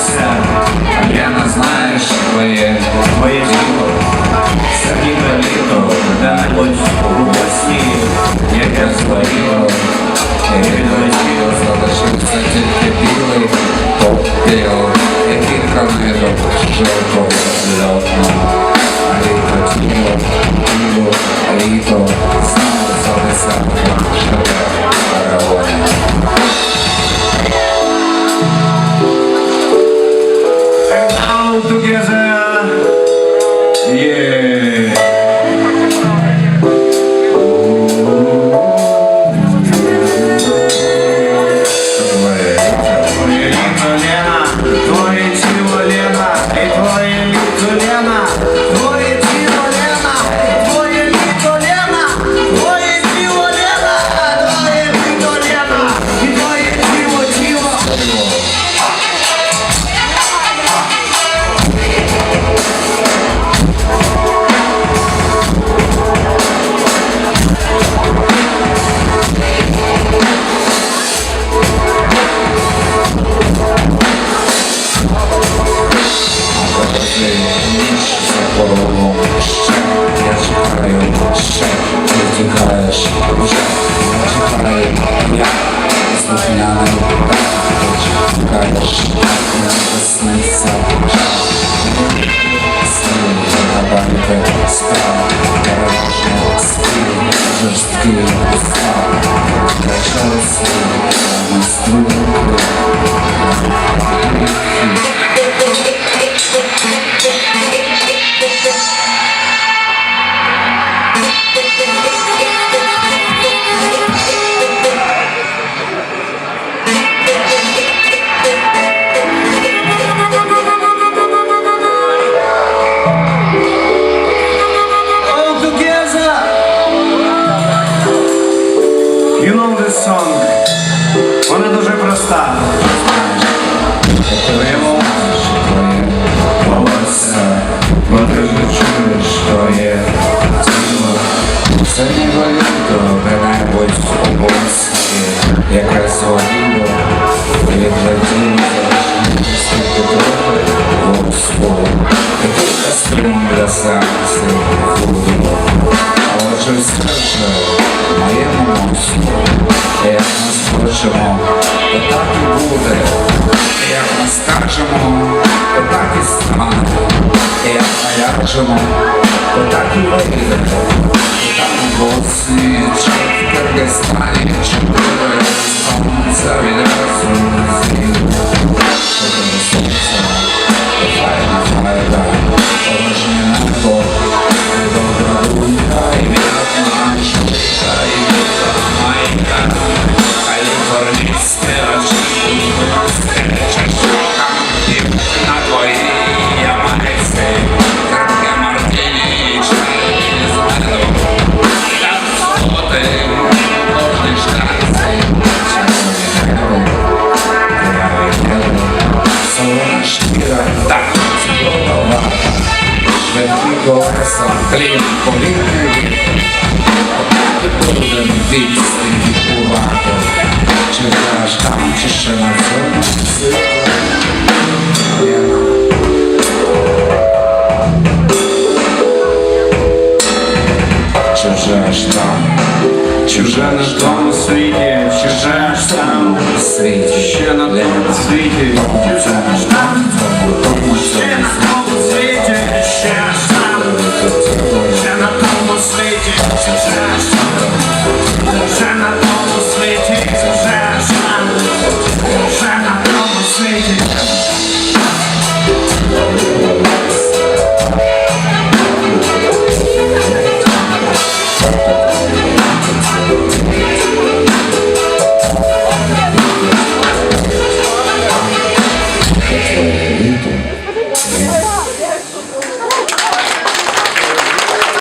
боишься, Яна, знаешь, твое, твое дело. Сергей Долито, когда-нибудь упаси, я как свое. Передочил, задушился тетки пилой, топ пел, и кирком ведом, желтом взлетом. Лето тихо, Чекаєш вже, чекає я слухняний, чекаєш, не приснився вже. Song. Вона дуже проста. Твоє волосся, бо ти ж чуєш, що є тіло. Це ніби де-небудь у босі, яке зваліло, відлетіло скільки трохи воску. Такий кастрюм для серця так і стане. Як наляжемо, так і вийде. Там у боці, чи в Киргизстані, чи колеса, хліб, вітер, Будем відстаньувати, чи зараз там, чи ще на цьому. Чуже ж там, Чуже на тому світі, чуже ж там, світі, ще на тому світі, чуже ж